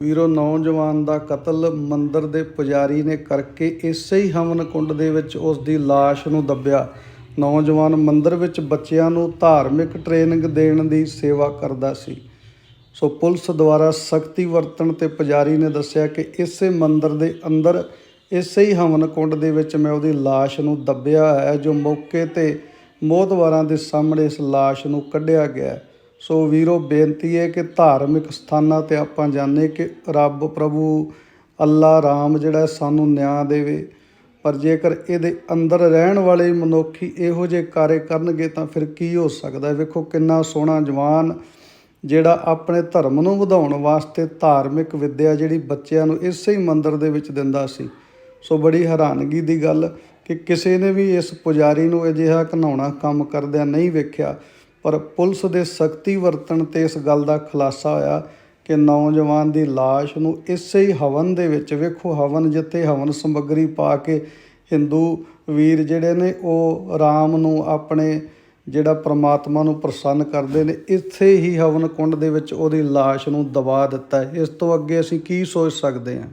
ਵੀਰੋ, ਨੌਜਵਾਨ ਦਾ ਕਤਲ ਮੰਦਰ ਦੇ ਪੁਜਾਰੀ ਨੇ ਕਰਕੇ ਇਸੇ ਹੀ ਹਵਨ ਕੁੰਡ ਦੇ ਵਿੱਚ ਉਸ ਦੀ ਲਾਸ਼ ਨੂੰ ਦੱਬਿਆ। ਨੌਜਵਾਨ ਮੰਦਰ ਵਿੱਚ ਬੱਚਿਆਂ ਨੂੰ ਧਾਰਮਿਕ ਟ੍ਰੇਨਿੰਗ ਦੇਣ ਦੀ ਸੇਵਾ ਕਰਦਾ ਸੀ। ਸੋ ਪੁਲਿਸ ਦੁਆਰਾ ਸਖਤੀ ਵਰਤਣ ਤੇ ਪੁਜਾਰੀ ਨੇ ਦੱਸਿਆ ਕਿ ਇਸੇ ਮੰਦਰ ਦੇ ਅੰਦਰ, ਇਸੇ ਹੀ ਹਵਨ ਕੁੰਡ ਦੇ ਵਿੱਚ ਮੈਂ ਉਹਦੀ ਲਾਸ਼ ਨੂੰ ਦੱਬਿਆ ਹੈ, ਜੋ ਮੌਕੇ ਤੇ ਮੋਹਤਵਾਰਾਂ ਦੇ ਸਾਹਮਣੇ ਇਸ ਲਾਸ਼ ਨੂੰ ਕੱਢਿਆ ਗਿਆ ਸੋ ਵੀਰੋ, ਬੇਨਤੀ ਹੈ ਕਿ ਧਾਰਮਿਕ ਸਥਾਨਾਂ ਤੇ ਆਪਾਂ ਜਾਣਦੇ ਕਿ ਰੱਬ ਪ੍ਰਭੂ ਅੱਲਾ ਰਾਮ ਜਿਹੜਾ ਸਾਨੂੰ ਨਿਆਂ ਦੇਵੇ। ਪਰ ਜੇਕਰ ਇਹਦੇ ਅੰਦਰ ਰਹਿਣ ਵਾਲੇ ਮਨੁੱਖੀ ਇਹੋ ਜਿਹੇ ਕਾਰੇ ਕਰਨਗੇ ਤਾਂ ਫਿਰ ਕੀ ਹੋ ਸਕਦਾ? ਵੇਖੋ ਕਿੰਨਾ ਸੋਹਣਾ ਜਵਾਨ ਜਿਹੜਾ ਆਪਣੇ ਧਰਮ ਨੂੰ ਵਧਾਉਣ ਵਾਸਤੇ ਧਾਰਮਿਕ ਵਿੱਦਿਆ ਜਿਹੜੀ ਬੱਚਿਆਂ ਨੂੰ ਇਸੇ ਹੀ ਮੰਦਿਰ ਦੇ ਵਿੱਚ ਦਿੰਦਾ ਸੀ। ਸੋ ਬੜੀ ਹੈਰਾਨਗੀ ਦੀ ਗੱਲ ਕਿ ਕਿਸੇ ਨੇ ਵੀ ਇਸ ਪੁਜਾਰੀ ਨੂੰ ਅਜਿਹਾ ਘਨਾਉਣਾ ਕੰਮ ਕਰਦਿਆਂ ਨਹੀਂ ਵੇਖਿਆ। ਪਰ ਪੁਲਿਸ ਦੇ ਸਖਤੀ ਵਰਤਣ ਤੇ ਇਸ ਗੱਲ ਦਾ ਖੁਲਾਸਾ ਹੋਇਆ ਕਿ ਨੌਜਵਾਨ ਦੀ ਲਾਸ਼ ਨੂੰ ਇਸੇ ਹੀ ਹਵਨ ਦੇ ਵਿੱਚ ਵੇਖੋ, ਹਵਨ ਜਿੱਥੇ ਹਵਨ ਸਮੱਗਰੀ ਪਾ ਕੇ ਹਿੰਦੂ ਵੀਰ ਜਿਹੜੇ ਨੇ ਉਹ ਰਾਮ ਨੂੰ ਆਪਣੇ ਜਿਹੜਾ ਪ੍ਰਮਾਤਮਾ ਨੂੰ ਪ੍ਰਸੰਨ ਕਰਦੇ ਨੇ ਇੱਥੇ ਹੀ ਹਵਨ ਕੁੰਡ ਦੇ ਵਿੱਚ ਉਹਦੀ ਲਾਸ਼ ਨੂੰ ਦਬਾ ਦਿੱਤਾ ਇਸ ਤੋਂ ਅੱਗੇ ਅਸੀਂ ਕੀ ਸੋਚ ਸਕਦੇ ਹਾਂ?